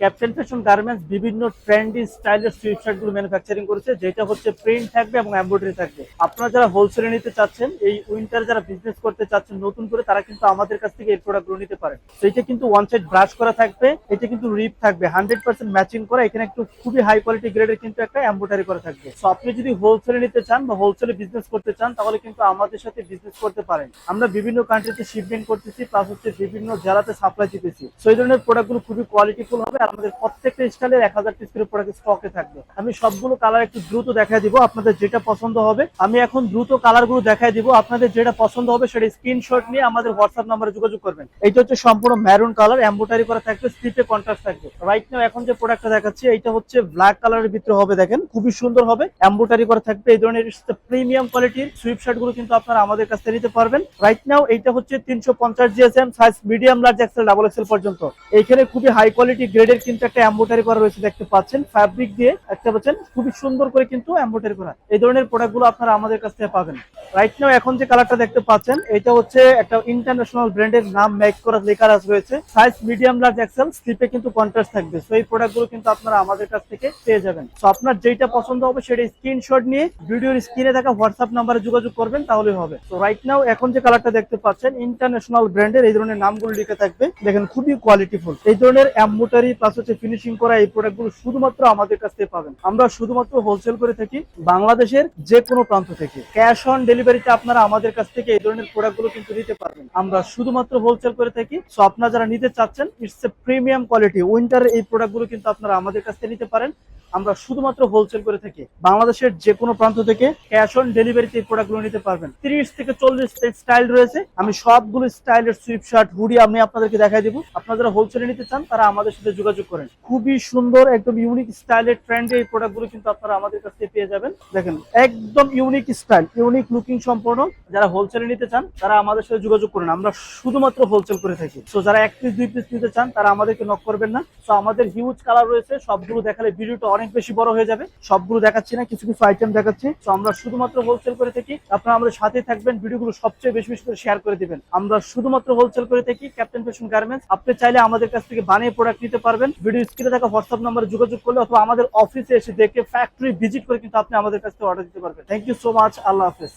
Captain Fashion garments বিভিন্ন trendy স্টাইলের সুইটগুলো ম্যানুফ্যাকচারিং করেছে, যেটা হচ্ছে প্রিন্ট থাকবে এবং এমব্রয়ডারি থাকবে। আপনারা যারা হোলসেলে নিতে চাচ্ছেন, এই উইন্টার যারা বিজনেস করতে চাচ্ছেন, নতুন করে তারা কিন্তু আমাদের কাছ থেকে এই প্রোডাক্টগুলো নিতে পারেন। তো এটা কিন্তু ওয়ান সাইড ব্রাশ করা থাকবে, এটা কিন্তু রিপ থাকবে হান্ড্রেড পার্সেন্ট ম্যাচিং করা, এখানে একটু খুবই হাই কোয়ালিটি গ্রেডের কিন্তু একটা এমব্রয়ডারি করা থাকবে। তো আপনি যদি হোলসেলে নিতে চান বা হোলসেলে বিজনেস করতে চান, তাহলে কিন্তু আমাদের সাথে বিজনেস করতে পারেন। আমরা বিভিন্ন কান্ট্রিতে শিপমেন্ট করতেছি প্লাস হচ্ছে বিভিন্ন জেলাতে সাপ্লাই দিতেছি। সেই ধরনের প্রোডাক্টগুলো খুবই কোয়ালিটিফুল হবে, আর আমাদের প্রত্যেকটা স্টাইলের এক হাজার পিস করে স্টকে থাকবে। আমি সবগুলো কালার একটু দ্রুত দেখায় দিব, আপনাদের যেটা পছন্দ হবে। আমি এখন দ্রুত কালারগুলো দেখায় দিব, আপনাদের যেটা পছন্দ হবে সেটা স্ক্রিনশট নিয়ে আমাদের হোয়াটসঅ্যাপ নাম্বারে যোগাযোগ করবেন। এইটা হচ্ছে সম্পূর্ণ ম্যারুন কালার এম্বোটারি করা থাকবে স্লিপে কন্ট্রাস্ট থাকবে। রাইট নাও এখন যে প্রোডাক্টটা দেখাচ্ছি, এইটা হচ্ছে ব্ল্যাক কালারের ভিতরে হবে দেখেন, খুবই সুন্দর হবে। এম্বোটারি করা থাকবে, এই ধরনের প্রিমিয়াম কোয়ালিটির সুইপ শার্টগুলো কিন্তু আপনারা আমাদের কাছ থেকে নিতে পারবেন। রাইট নাও এইটা হচ্ছে তিনশো পঞ্চাশ GSM size medium large XL double XL পর্যন্ত। এইখানে খুবই হাই কোয়ালিটি গ্রেডের কিন্তু একটা এম্বোটারি করা রয়েছে দেখতে পাচ্ছেন। ফ্যাব্রিক দিয়ে একটা পাচ্ছেন, খুবই সুন্দর করে কিন্তু এম্বোটারি করা। এই ধরনের প্রোডাক্টগুলো আপনারা আমাদের কাছ থেকে পাবেন। রাইট নাও এখন যে কালারটা দেখতে পাচ্ছেন, এটা হচ্ছে একটা ইন্টারন্যাশনাল ব্র্যান্ডের নাম মেক করা লেখা রয়েছে। সাইজ মিডিয়াম লার্জ এক্সেল স্লিপে কিন্তু কন্ট্রাস্ট থাকবে। সো এই প্রোডাক্টগুলো কিন্তু আপনারা আমাদের কাছ থেকে পেয়ে যাবেন। তো আপনার যেটা পছন্দ হবে সেটা স্ক্রিনশট নিয়ে ভিডিওর স্ক্রিনে থাকা হোয়াটসঅ্যাপ নাম্বারে যোগাযোগ করবেন তাহলে হবে। তো রাইট নাও এখন যে কালারটা দেখতে পাচ্ছেন ইন্টারন্যাশনাল ব্র্যান্ডের এই ধরনের নামগুলো লিখে থাকবে। দেখেন, খুবই কোয়ালিটিফুল এই ধরনের এম্বোটারি প্লাস হচ্ছে ফিনিশিং করা এই প্রোডাক্টগুলো শুধুমাত্র আমাদের কাছ থেকে পাবেন। আমরা শুধুমাত্র হোলসেল করে থাকি বাংলাদেশের যে কোনো প্রান্ত থেকে। ক্যাশ অন ডেলিভারিতে আপনারা আমাদের কাছ থেকে এই ধরনের প্রোডাক্টগুলো কিন্তু নিতে পারবেন। আমরা শুধুমাত্র হোলসেল করে থাকি। সো আপনারা যারা নিতে চাচ্ছেন ইটস এ প্রিমিয়াম কোয়ালিটি উইন্টারের এই প্রোডাক্টগুলো কিন্তু আপনারা আমাদের কাছ থেকে নিতে পারেন। আমরা শুধুমাত্র হোলসেল করে থাকি। বাংলাদেশের যে কোনো প্রান্ত থেকে ক্যাশ অন ডেলিভারিতে এই প্রোডাক্টগুলো নিতে পারবেন। তিরিশ থেকে চল্লিশ স্টাইল রয়েছে। আমি সবগুলো স্টাইলের সুইপ শার্ট হুডি আমি আপনাদেরকে দেখাই দিব। আপনারা হোলসেলে নিতে চান, তারা আমাদের সাথে যোগাযোগ করেন। খুবই সুন্দর, একদম ইউনিক স্টাইলের ট্রেন্ডে এই প্রোডাক্টগুলো কিন্তু আপনারা আমাদের কাছ থেকে পেয়ে যাবেন। দেখেন, একদম ইউনিক স্টাইল ইউনিক লুকিং সম্পূর্ণ। যারা হোলসেলে নিতে চান, তারা আমাদের সাথে যোগাযোগ করেন। আমরা শুধুমাত্র হোলসেল করে থাকি। তো যারা এক পিস দুই পিস নিতে চান, তারা আমাদেরকে নক করবেন না। তো আমাদের হিউজ কালার রয়েছে। সবগুলো দেখালে ভিডিওটা অনেক বেশি বড় হয়ে যাবে। সবগুলো দেখাচ্ছি না, কিছু কিছু আইটেম দেখাচ্ছি। তো আমরা শুধুমাত্র হোলসেল করে থাকি। আপনারা আমাদের সাথে থাকবেন, ভিডিওগুলো সবচেয়ে বেশি বেশি করে শেয়ার করে দিবেন। আমরা শুধুমাত্র হোলসেল করে থাকি ক্যাপ্টেন ফ্যাশন গার্মেন্টস আপনি চাইলে আমাদের কাছ থেকে বানিয়ে প্রোডাক্ট নিতে পারবেন। ভিডিও স্ক্রিনে থাকা হোয়াটসঅ্যাপ নাম্বারে যোগাযোগ করলে অথবা আমাদের অফিসে এসে দেখে ফ্যাক্টরি ভিজিট করে কিন্তু আপনি আমাদের কাছ থেকে অর্ডার দিতে পারবেন। থ্যাংক ইউ সো মাচ আল্লাহ হাফেজ।